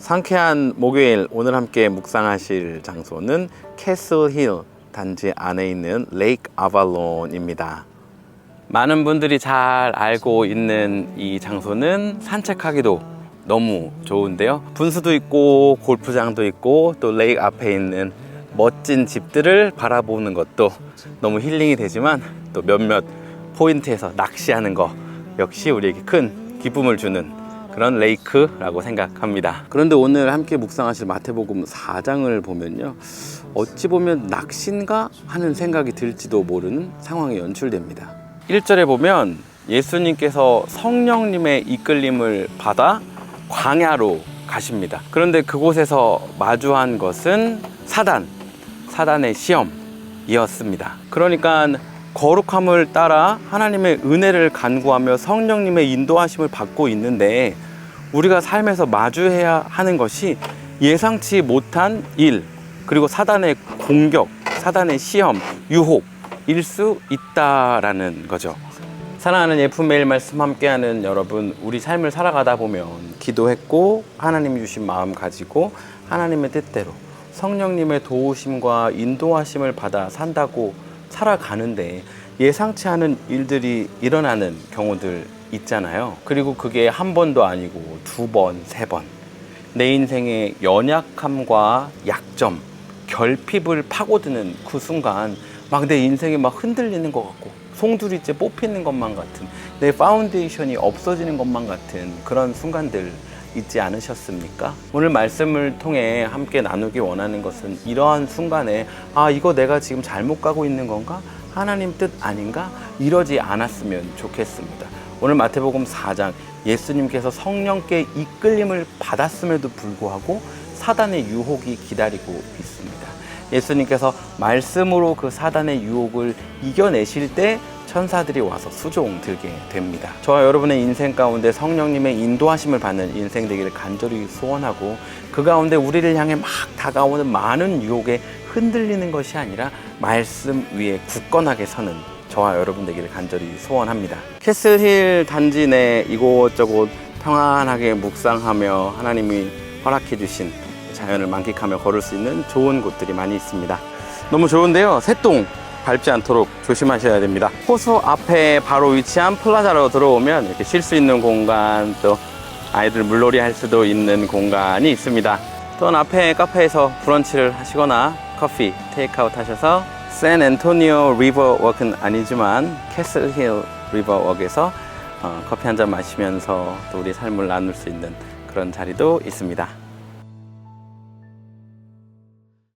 상쾌한 목요일 오늘 함께 묵상하실 장소는 캐슬 힐 단지 안에 있는 레이크 아발론입니다. 많은 분들이 잘 알고 있는 이 장소는 산책하기도 너무 좋은데요. 분수도 있고 골프장도 있고 또 레이크 앞에 있는 멋진 집들을 바라보는 것도 너무 힐링이 되지만 또 몇몇 포인트에서 낚시하는 거 역시 우리에게 큰 기쁨을 주는 그런 레이크라고 생각합니다. 그런데 오늘 함께 묵상하실 마태복음 4장을 보면요. 어찌 보면 낚시인가 하는 생각이 들지도 모르는 상황이 연출됩니다. 1절에 보면 예수님께서 성령님의 이끌림을 받아 광야로 가십니다. 그런데 그곳에서 마주한 것은 사단, 사단의 시험이었습니다. 그러니까 거룩함을 따라 하나님의 은혜를 간구하며 성령님의 인도하심을 받고 있는데 우리가 삶에서 마주해야 하는 것이 예상치 못한 일, 그리고 사단의 공격, 사단의 시험, 유혹일 수 있다라는 거죠. 사랑하는 예쁜 매일 말씀 함께하는 여러분, 우리 삶을 살아가다 보면 기도했고 하나님이 주신 마음 가지고 하나님의 뜻대로 성령님의 도우심과 인도하심을 받아 산다고 살아가는데 예상치 않은 일들이 일어나는 경우들 있잖아요. 그리고 그게 한 번도 아니고 두 번, 세 번. 내 인생의 연약함과 약점, 결핍을 파고드는 그 순간 막 내 인생이 막 흔들리는 것 같고 송두리째 뽑히는 것만 같은 내 파운데이션이 없어지는 것만 같은 그런 순간들 있지 않으셨습니까? 오늘 말씀을 통해 함께 나누기 원하는 것은 이러한 순간에 아 이거 내가 지금 잘못 가고 있는 건가? 하나님 뜻 아닌가? 이러지 않았으면 좋겠습니다. 오늘 마태복음 4장 예수님께서 성령께 이끌림을 받았음에도 불구하고 사단의 유혹이 기다리고 있습니다. 예수님께서 말씀으로 그 사단의 유혹을 이겨내실 때 천사들이 와서 수종 들게 됩니다. 저와 여러분의 인생 가운데 성령님의 인도하심을 받는 인생 되기를 간절히 소원하고 그 가운데 우리를 향해 막 다가오는 많은 유혹에 흔들리는 것이 아니라 말씀 위에 굳건하게 서는 저와 여러분 되기를 간절히 소원합니다. 캐슬힐 단지 내 이곳저곳 평안하게 묵상하며 하나님이 허락해 주신 자연을 만끽하며 걸을 수 있는 좋은 곳들이 많이 있습니다. 너무 좋은데요. 새똥 밟지 않도록 조심하셔야 됩니다. 호수 앞에 바로 위치한 플라자로 들어오면 이렇게 쉴 수 있는 공간 또 아이들 물놀이 할 수도 있는 공간이 있습니다. 또는 앞에 카페에서 브런치를 하시거나 커피 테이크아웃 하셔서 샌 앤토니오 리버 워크는 아니지만 캐슬 힐 리버 워크에서 어, 커피 한 잔 마시면서 또 우리 삶을 나눌 수 있는 그런 자리도 있습니다.